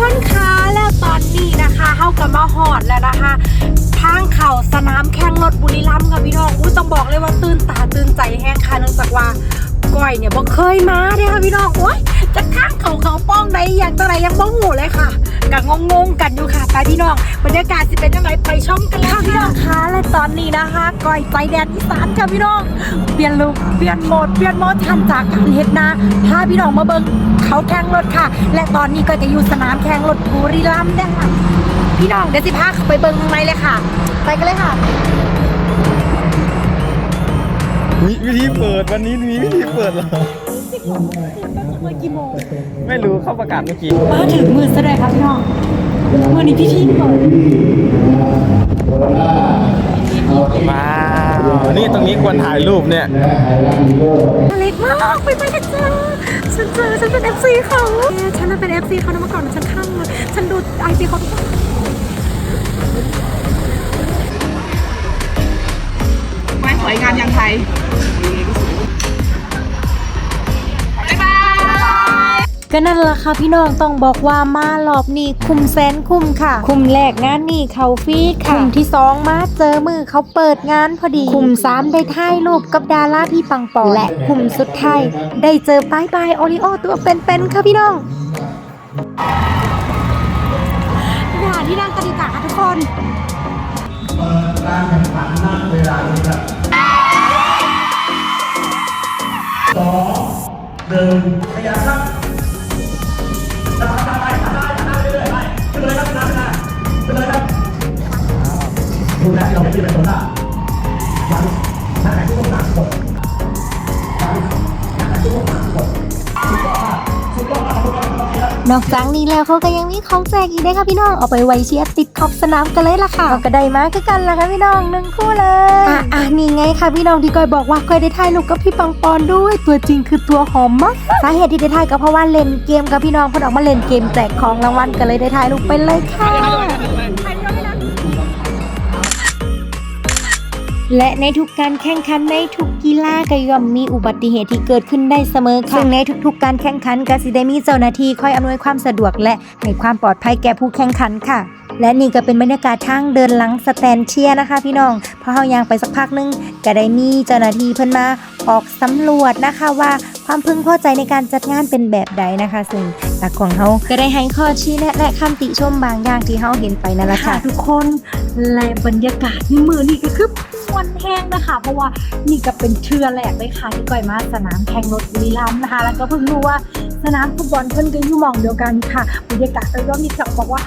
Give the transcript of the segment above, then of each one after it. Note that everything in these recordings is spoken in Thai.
คนคะแล้วตอนนี้นะคะเฮากับมาหอดแล้วนะคะ ทางเข่าสนามแข่งรถบุรีรัมย์ค่ะพี่น้องอุ้ยต้องบอกเลยว่าตื่นตาตื่นใจแห้งค่ะเนื่องจากว่าก้อยเนี่ยบ่เคยมาเด้อค่ะพี่น้องโอ้ยจะข้างเขาเขาป้องใดอย่างตัวไหนยังบ่หูเลยค่ะ กะงงๆกันอยู่ค่ะไปพี่น้องบรรยากาศจะเป็นยังไงไปชมกันเลยค่ะพี่น้องคะและตอนนี้นะคะก้อยใจแดนอีสานค่ะพี่น้องเปลี่ยนลุคเปลี่ยนโหมดเปลี่ยนโหมดทันจากการเฮ็ดนาพาพี่น้องมาเบิ่งเขาแข่งรถค่ะ และตอนนี้ก็จะอยู่สนามแข่งรถบุรีรัมย์นะคะพี่น้องเดี๋ยวสิพาเข้าไปเบิ่งข้างในเลยค่ะ ไปกันเลยค่ะมีวิธีเปิดวันนี้มีวิธีเปิด เหรอไม่รู้เขาประกาศเมื่อกี้มาถึงมือแสดงครับพี่น้องมือนี้พี่ทีเปิดว้าวนี่ตรงนี้ควรถ่ายรูปเนี่ยเล็กมากไปไปกันจ้าฉันเจอฉันเป็น FC เขาฉันน่ะเป็น FC เขานะเมื่อก่อนฉันข้างเลยฉันดูไอจีเขาทุกวันไม่สวยงามอย่างไทย ก็นั่นละค่ะพี่น้องต้องบอกว่ามารอบนี้คุมแสนคุมค่ะ คุมแรกงานนี่เขาฟรีค่ะ คุมที่สองมาเจอมือเขาเปิดงานพอดี คุมสามได้ถ่ายรูปกับดาราพี่ปังปอนและคุมสุดท้ายได้เจอบายบายโอริโอตัวเป็นๆค่ะพี่น้องอย่าที่นั่งกันดีกว่าค่ะทุกคนนอ กจากนี้แล้วเขาก็ยังมีของแจกอีกด้วยค่ะพี่น้องเอาไปไว้เชียร์ติดขอบสนามกันเลยล่ะค่ะเอาก็ได้มาคือกันล่ะค่ะพี่น้องหนึ่งคู่เลยอะอะนี่ไงค่ะพี่น้องที่ก้อยบอกว่าก้อยได้ถ่ายรูปกับพี่ปังปอนด้วย ตัวจริงคือตัวหอมมากสาเหตุที่ได้ถ่ายก็เพราะว่าเล่นเกมกับพี่น้องเพิ่นออกมาเล่นเกมแจกของรางวัลก็เลยได้ถ่ายรูปไปเลยค่ะ และในทุกการแข่งขันในทุกกีฬาก็ย่อมมีอุบัติเหตุที่เกิดขึ้นได้เสมอค่ะซึ่งในทุกๆ การแข่งขันก็สิได้มีเจ้าหน้าที่คอยอำนวยความสะดวกและให้ความปลอดภัยแก่ผู้แข่งขันค่ะ และนี่ก็เป็นบรรยากาศทางเดินหลังสแตนเชียนะคะ พี่น้องพอเฮายางไปสักพักนึงก็ได้มีเจ้าหน้าที่เพิ่นมาออกสำรวจนะคะว่า ความพึงพอใจในการจัดงานเป็นแบบใดนะคะ ซึ่งตากของเฮาก็ได้ให้ข้อชี้แนะและคำติชมบางอย่างที่เฮาเห็นไปนั่นแหละค่ะ ทุกคนและบรรยากาศในมือนี่ก็คือมวนแห้งนะคะ เพราะว่านี่ก็เป็นเทือแรกเลยค่ะที่ก่อยมาสนามแข่งรถบุรีรัมย์นะคะ แล้วก็เพิ่งรู้ว่าสนามฟุตบอลเพิ่นก็อยู่หมองเดียวกันค่ะบรรยากาศโดยรวมนี่จะบอกว่า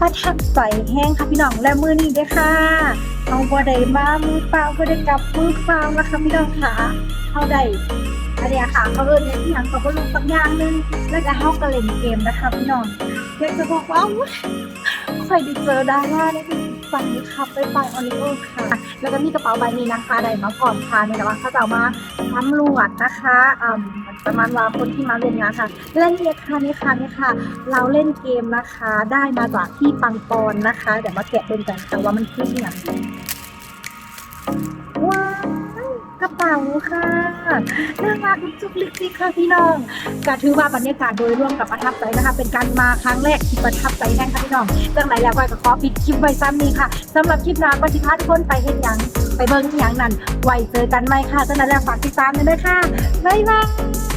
ประทับใจแห้งค่ะพี่น้องและมือนี้ด้วยค่ะเอาบ่ได้มามือเปล่าบ่ได้กลับมือเปล่านะคะพี่น้องค่ะเอาได้อัน เนี้ยค่ะเขาเอิ้นอย่างที่หยังก็รู้สักอย่างหนึงแล้วก็เฮาก็เล่นเกมนะคะพี่น้องอยากจะบอกว่าอุ๊ยเคยได้เจอดาราได้เป็นฝันขับไปไปออริโอค่ะ แล้วก็มีกระเป๋าใบนี้นะคะได้มาก่อนค่ะในแต่ว่าเขาจะเอามาตำรวจนะคะอ่าประมาณว่าคนที่มาร่วมงานค่ะ เล่นเนี่ยค่ะนี่ค่ะนี่ค่ะ เราเล่นเกมนะคะ ได้มาจากที่ปังปอนนะคะ เดี๋ยวมาแกะดูกันค่ะว่ามันคืออย่างไร กระเป๋าค่ะน่ารักจุกลิกซิกค่ะพี่น้องก็ถือว่าบรรยากาศโดยรวมกับประทับใจนะคะ เป็นการมาครั้งแรกที่ประทับใจแน่ค่ะพี่น้องจังไหนแล้วก็ขอปิดคลิปไว้ซ้ำนี้ค่ะสำหรับคลิปน้าก็ที่พาทุกคนไปเห็นอย่างไปเบิ้งอย่างนั้นไว้เจอกันไหมค่ะจังนั้นแล้วฝากติดตามด้วยนะคะบ๊ายบาย